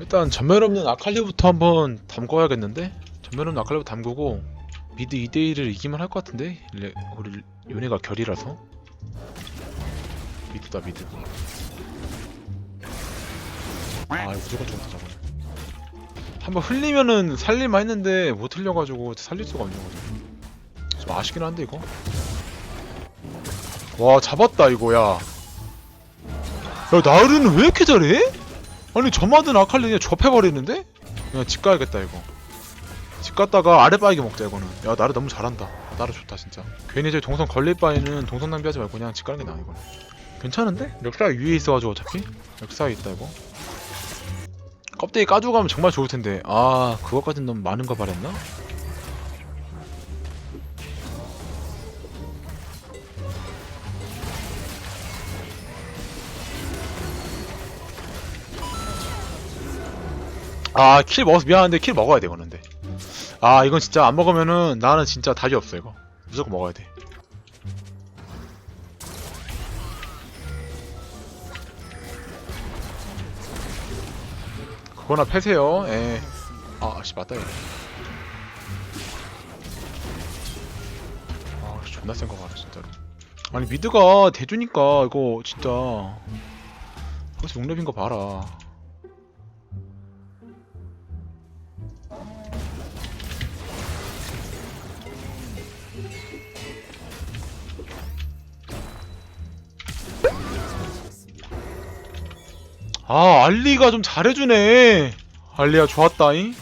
일단 전멸 없는 아칼리부터 한번 담궈야겠는데? 전멸 없는 아칼리부터 담그고 미드 2대1을 이기면 할 것 같은데? 레, 우리 요네가 결이라서 미드다 미드 아 이거 무조건 죽었다 저거는 한번 흘리면은 살릴만 했는데 못 흘려가지고 살릴 수가 없는 거죠 좀 아쉽긴 한데 이거 와 잡았다 이거 야 야, 나르는 왜 이렇게 잘해? 아니 저마든 아칼리 그냥 접해버리는데? 그냥 집 가야겠다 이거. 집 갔다가 아래 빠이게 먹자 이거는. 야 나를 너무 잘한다. 나를 좋다 진짜. 괜히 저 동선 걸릴 바에는 동선 낭비하지 말고 그냥 집 가는 게 나아 이거는. 괜찮은데? 역사 위에 있어가지고 어차피? 역사에 있다 이거. 껍데기 까주고 가면 정말 좋을 텐데. 아 그것까진 너무 많은 거 바랬나? 아 킬 먹어서 미안한데 킬 먹어야 돼 이거는 근데 아 이건 진짜 안 먹으면은 나는 진짜 답이 없어 이거. 무조건 먹어야 돼. 그거나 패세요. 예. 아씨 맞다 이거. 아 존나 센거 봐라 진짜로. 아니 미드가 대주니까 이거 진짜. 벌써 용렙인 거 봐라 아 알리가 좀 잘해주네. 알리야 좋았다잉.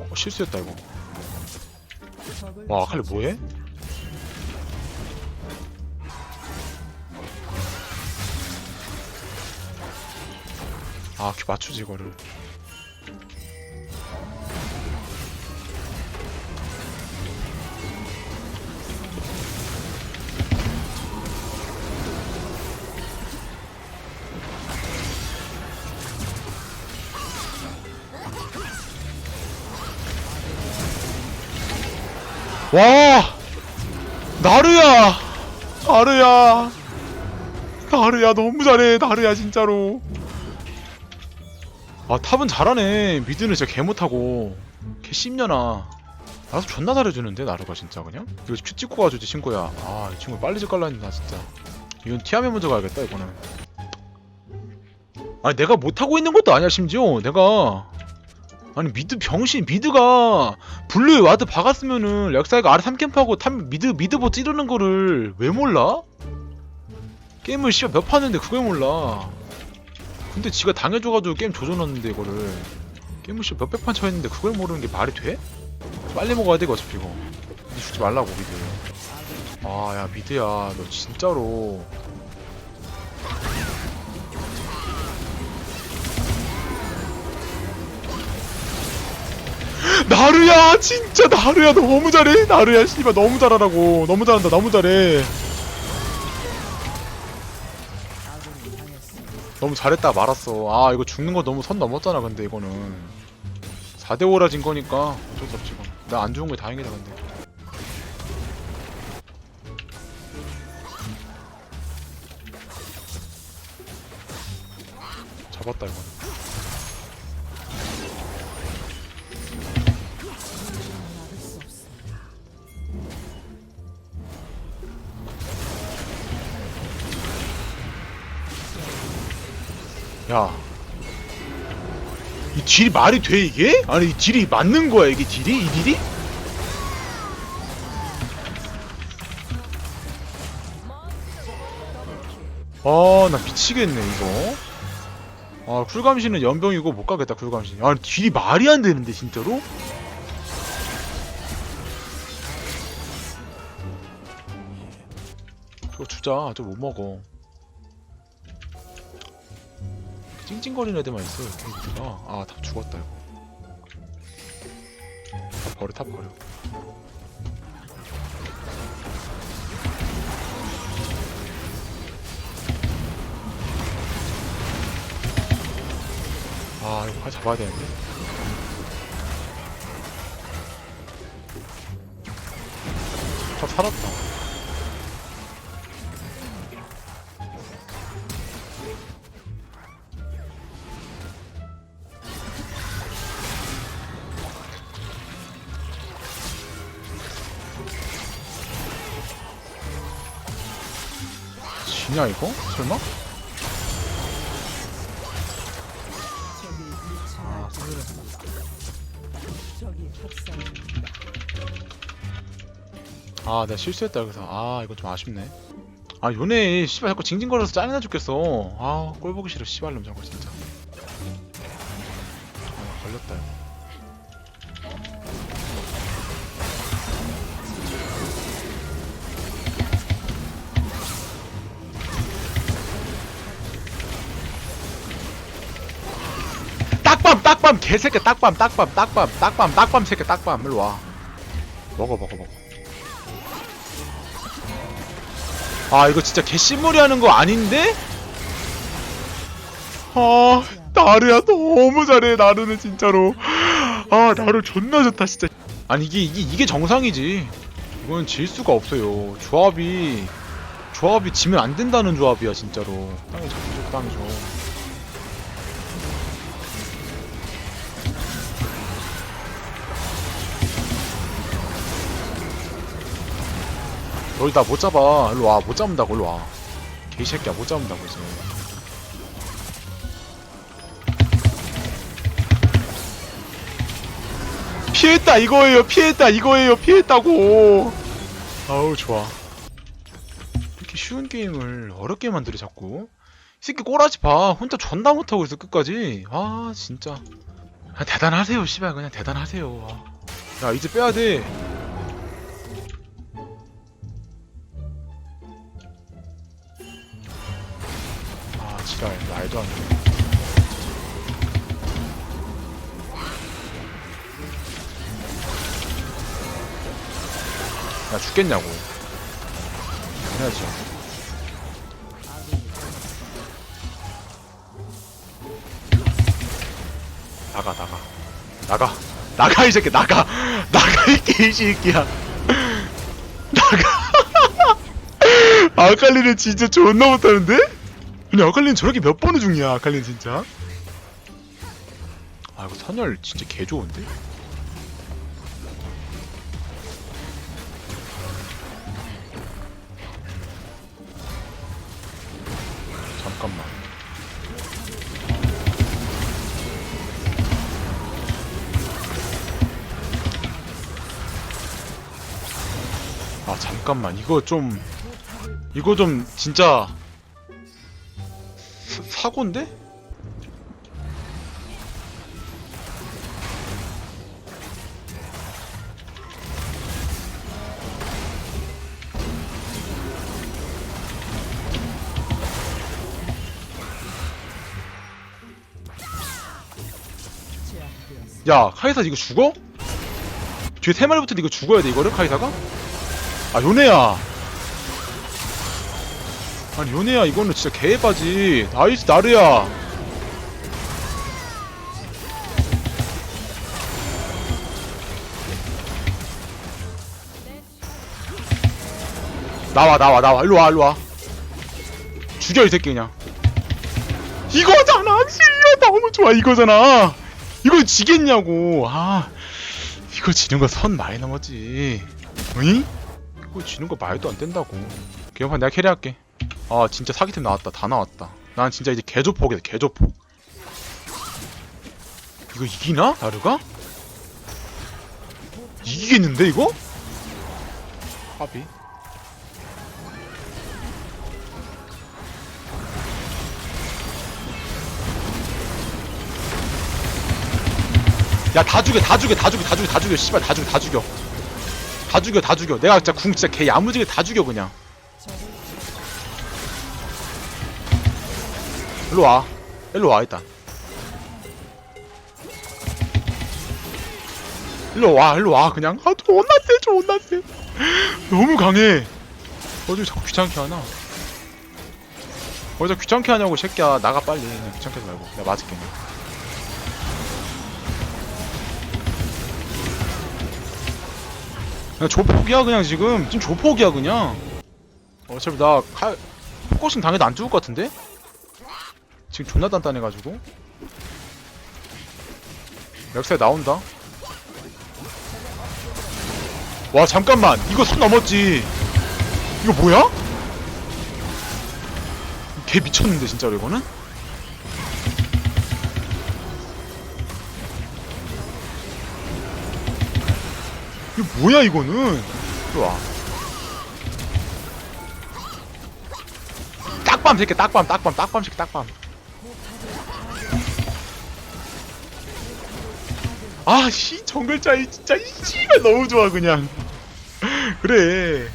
어, 실수했다 이거. 와 아칼리 뭐해? 아 맞추지 이거를 와 나르야. 나르야. 나르야 너무 잘해 나르야 진짜로. 아 탑은 잘하네. 미드는 진짜 개 못하고. 개 씹려나. 나도 존나 잘해주는데 나르가 진짜 그냥? 이거 큐 찍고 가주지 친구야. 아 이 친구 빨리 집 갈라 했는데 나 진짜. 이건 티아메 먼저 가야겠다 이거는. 아니 내가 못하고 있는 것도 아니야 심지어. 내가 아니 미드 병신 미드가 블루에 와드 박았으면은 렉사이가 아래 3캠프하고 탑 미드 미드보 찌르는 거를 왜 몰라? 게임을 씨발 몇 판했는데 그걸 몰라. 근데 지가 당해줘가지고 게임 조져놨는데 이거를. 게임을 씨발 몇백 판 쳐했는데 그걸 모르는 게 말이 돼? 빨리 먹어야 돼 이거 어차피 이거. 죽지 말라고 미드. 아야 미드야. 너 진짜로 나루야 진짜 나루야 너무 잘해. 나루야 씨발 너무 잘하라고. 너무 잘한다 너무 잘해. 너무 잘했다 말았어. 아 이거 죽는 거 너무 선 넘었잖아 근데 이거는. 4대5라 진 거니까 어쩔 수 없지 이건 나안 죽은 게 다행이다 근데. 잡았다 이거는 야. 이 딜이 말이 돼 이게? 아니 이 딜이 맞는 거야 이게 딜이? 이 딜이? 아 나 미치겠네 이거 아 쿨감시는 연병이고 못 가겠다 쿨감시 아니 딜이 말이 안 되는데 진짜로? 저거 주자 저 못 먹어 찡찡거리는 애들만 있어 이렇게 아다 죽었다 이거. 다 버려 다 버려. 아 이거 빨리 잡아야 되는데? 다 살았다 죽냐 이거? 설마? 아 아, 내가 실수했다, 여기서. 아, 이거 좀 아쉽네. 아, 요네, 씨발, 자꾸 징징거려서 짜증나 죽겠어. 아, 꼴 보기 싫어, 씨발놈 저거, 진짜. 아, 걸렸다, 딱밤, 딱밤, 개새끼, 딱밤, 딱밤, 딱밤, 딱밤, 딱밤, 새끼, 딱밤, 일로 와. 먹어, 먹어, 먹어. 아 이거 진짜 개씨무리 하는 거 아닌데? 아 나르야 너무 잘해 나르는 진짜로. 아 나르 존나 좋다 진짜. 아니 이게 이게 이게 정상이지. 이건 질 수가 없어요. 조합이 조합이 지면 안 된다는 조합이야 진짜로. 땅이 잡히죠 땅이 죠 너희 나못 잡아. 일로 와. 못 잡는다고, 일로 와. 개새끼야, 못 잡는다고, 이제. 피했다, 이거예요. 피했다, 이거예요. 피했다고. 아우, 좋아. 이렇게 쉬운 게임을 어렵게 만들어, 자꾸. 이 새끼 꼬라지 봐. 혼자 존나 못하고 있어, 끝까지. 아, 진짜. 아, 대단하세요, 씨발. 그냥 대단하세요. 아. 야, 이제 빼야 돼. 지랄 말도 안 돼. 야 죽겠냐고. 해야지. 나가 나가 나가 나가 이 새끼 나가 나가 이 개새끼야 나가 아칼리는 진짜 존나 못하는데? 근데 아칼리는 저렇게 몇 번을 죽냐 아칼리는 진짜? 아 이거 선열 진짜 개 좋은데? 잠깐만. 아 잠깐만. 이거 좀 이거 좀 진짜 사- 사고인데? 야 카이사 이거 죽어? 뒤에 세 마리 붙는데 이거 죽어야 돼 이거를 카이사가? 아 요네야 아니 요네야 이거는 진짜 개바지. 나이스 나르야. 나와 나와 나와. 일로와 일로와. 죽여 이 새끼 그냥. 이거잖아. 실려 너무 좋아. 이거잖아. 이걸 지겠냐고. 아 이거 지는 거 선 많이 넘었지. 어이? 이거 지는 거 말도 안 된다고. 기영판 내가 캐리할게 아 진짜 사기템 나왔다. 다 나왔다. 난 진짜 이제 개조폭이다 개조폭. 이거 이기나? 나르가? 이기겠는데 이거? 합이 야다 죽여 다 죽여 다 죽여 다 죽여 다 죽여 씨발 다 죽여 다 죽여. 다 죽여 다 죽여. 내가 진짜 궁 진짜 개 야무지게 다 죽여 그냥 일로 와. 일로 와 일단. 일로 와 일로 와 그냥. 아 존나 세 존나 세 너무 강해. 어디 자꾸 귀찮게 하나? 어디서 귀찮게 하냐고 이 새끼야. 나가 빨리. 그냥 귀찮게 하지 말고. 내가 맞을게. 그냥. 그냥 조폭이야 그냥 지금? 지금 조폭이야 그냥? 어차피 나 칼 포커싱 당해도 안 죽을 것 같은데? 지금 존나 단단해가지고 렉사에 나온다 와 잠깐만 이거 선 넘었지 이거 뭐야? 개 미쳤는데 진짜로 이거는? 이거 뭐야 이거는? 좋아. 딱밤 새끼 딱밤 딱밤 딱밤 새끼 딱밤. 아씨 정글자 이 진짜 이 씨발 너무 좋아 그냥. 그래.